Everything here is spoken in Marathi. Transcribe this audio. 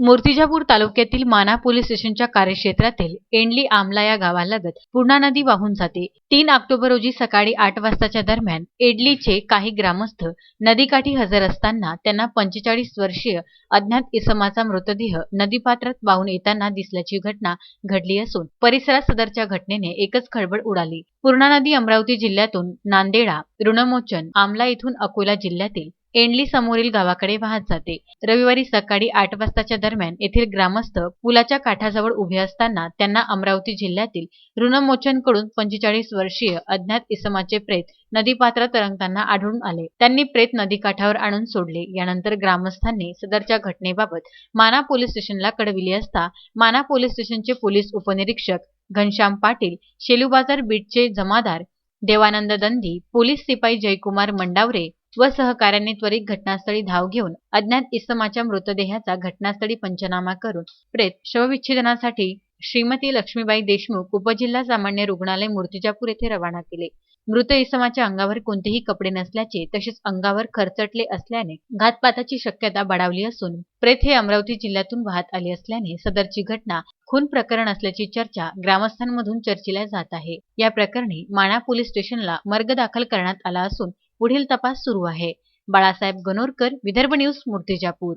मूर्तिजापूर तालुक्यातील माना पोलीस स्टेशनच्या कार्यक्षेत्रातील एंडली आमला या गावालगत पूर्णा नदी वाहून जाते. तीन ऑक्टोबर रोजी सकाळी आठ वाजताच्या दरम्यान एडलीचे काही ग्रामस्थ नदीकाठी हजर असताना त्यांना पंचेचाळीस वर्षीय अज्ञात इसमाचा मृतदेह नदीपात्रात वाहून येताना दिसल्याची घटना घडली असून परिसरात सदरच्या घटनेने एकच खळबळ उडाली. पूर्णा नदी अमरावती जिल्ह्यातून नांदेडा ऋणमोचन आमला इथून अकोला जिल्ह्यातील एंडली समोरील गावाकडे वाहत जाते. रविवारी सकाळी आठ वाजताच्या दरम्यान येथील ग्रामस्थ पुलाच्या काठाजवळ उभे असताना त्यांना अमरावती जिल्ह्यातील ऋणमोचनकडून पंचेचाळीस वर्षीय अज्ञात इसमाचे प्रेत नदीपात्रात तरंगताना आढळून आले. त्यांनी प्रेत नदीकाठावर आणून सोडले. यानंतर ग्रामस्थांनी सदरच्या घटनेबाबत माना पोलीस स्टेशनला कळविली असता माना पोलीस स्टेशनचे पोलीस उपनिरीक्षक घनश्याम पाटील शेलूबाजार बीटचे जमादार देवानंद दंदी पोलीस सिपाई जयकुमार मंडावरे व सहकाऱ्यांनी त्वरित घटनास्थळी धाव घेऊन अज्ञात इसमाच्या मृतदेहाचा घटनास्थळी पंचनामा करून प्रेत शवविच्छेदनासाठी श्रीमती लक्ष्मीबाई देशमुख उपजिल्हा सामान्य रुग्णालय मूर्तिजापूर येथे रवाना केले. मृत इसमाच्या अंगावर कोणतेही कपडे नसल्याचे तसेच अंगावर खरचटले असल्याने घातपाताची शक्यता बढावली असून प्रेत हे अमरावती जिल्ह्यातून वाहत आले असल्याने सदरची घटना खून प्रकरण असल्याची चर्चा ग्रामस्थांमधून चर्चिल्या जात आहे. या प्रकरणी माणा पोलीस स्टेशनला मर्ग दाखल करण्यात आला असून पुढील तपास सुरू आहे. बाळासाहेब गणोरकर विदर्भ न्यूज मूर्तिजापूर.